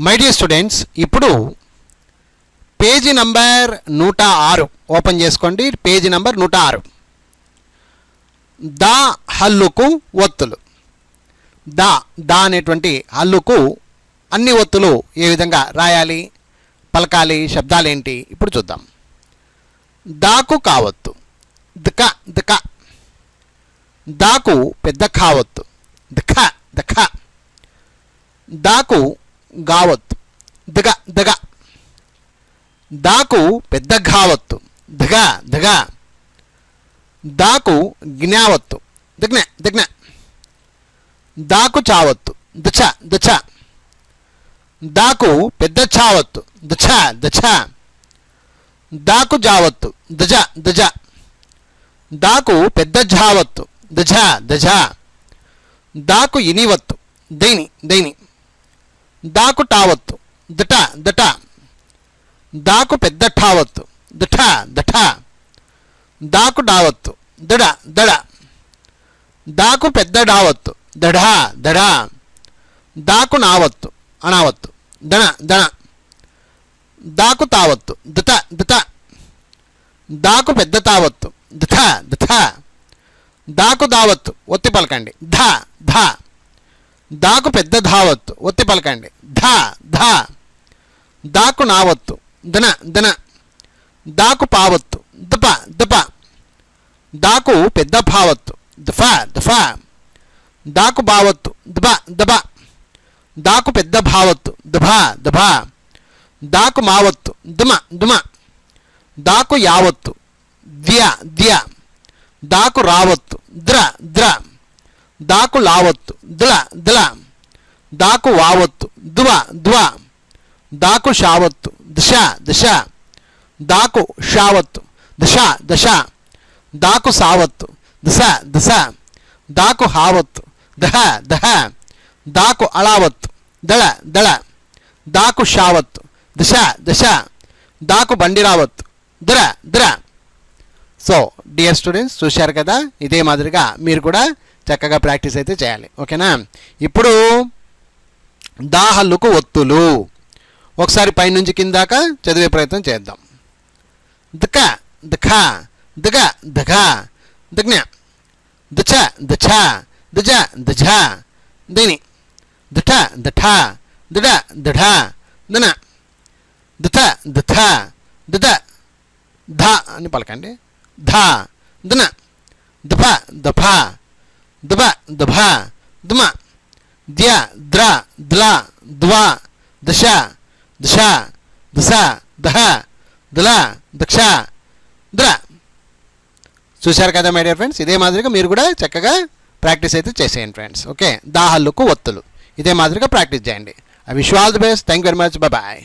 My dear students ఇప్పుడు page number నూట ఆరు. ఓపెన్ చేసుకోండి. పేజీ నంబర్ నూట ఆరు. దా హల్లుకు ఒత్తులు. దా దా అనేటువంటి హల్లుకు అన్ని ఒత్తులు ఏ విధంగా రాయాలి? పలకాలి? శబ్దాలేంటి ఇప్పుడు చూద్దాం. దాకు కావత్తు. దిక దిక. దాకు పెద్ద కావత్తు. దిఖ దిఖ దాకు గావత్తు. దిగ దిగ. దాకు పెద్ద ఘావత్తు దిగ దిగ. దాకు జ్ఞావత్తు. దిగ్న దిగ్న. దాకు చావత్తు. దుచ దుచ దాకు పెద్ద చావత్తు. దుచ దుచ దాకు జావత్తు. దుజ దుజ. దాకు పెద్ద జావత్తు. దుజ దుజ. దాకు ఇనివత్తు. దైని దైని. దాకు టావత్తు దుట దుట దాకు పెద్ద ఠావత్తు. దుఠ దుఠ. దాకు డావత్తు దడ దడ దాకు పెద్ద డావత్తు దడ దడ దాకు నావత్తు అనావత్తు దణ దణ. దాకు తావత్తు. దుత దుత దాకు పెద్ద తావత్తు. దుథ దుథ దాకు దావత్తు ఒత్తి పలకండి. ధ ధ. దాకు పెద్ద ధావత్తు ఒత్తి పలకండి. ధ ధ. దాకు నావత్తు దన దన దాకు పావత్తు దుప దుప దాకు పెద్ద భావత్తు దుఫ దుఫ దాకు భావత్తు దుబ దబ దాకు పెద్ద భావత్తు దుభ దుభ దాకు మావత్తు దుమ దుమ దాకు యావత్తు ద్య ద్య దాకు రావత్తు ద్ర ద్ర దాకు లావత్తు ద్ల ద్ల దాకు వావత్తు దువ దువ దాకు షావత్తు దిశ దిశ దాకు షావత్తు దశ దశ దాకు సావత్తు దిశ దిశ దాకు హావత్తు దహ దహ దాకు అళావత్తు దళ దళ దాకు షావత్తు దిశ దిశ దాకు బండి రావత్తు దుర దుర సో డియర్ స్టూడెంట్స్ చూశారు కదా ఇదే మాదిరిగా మీరు కూడా చక్కగా ప్రాక్టీస్ అయితే చేయాలి. ఓకేనా? ఇప్పుడు దాహలుకు ఒత్తులు. ఒకసారి పైనుంచి కిందాక చదివే ప్రయత్నం చేద్దాం. దిక దుఖ దిగ దిఘ దిగ్న దుచ దిఛ దుజ దిఝ దిని. దుఠ దుఠ దుడ దుఢ దున దిథ దుథ దుద ధ అని పలకండి. ధ దున దుఫ దుఫ దుబ దభ దుమ ద్య ద్ర ద్ల ద్వ దశ దశ దిశ దహ దుల దక్ష ద్ర. చూశారు కదా మై డియర్ ఫ్రెండ్స్ ఇదే మాదిరిగా మీరు కూడా చక్కగా ప్రాక్టీస్ అయితే చేసేయండి ఫ్రెండ్స్ ఓకే? దాహల్లుకు ఒత్తులు. ఇదే మాదిరిగా ప్రాక్టీస్ చేయండి. I wish all the best thank very much bye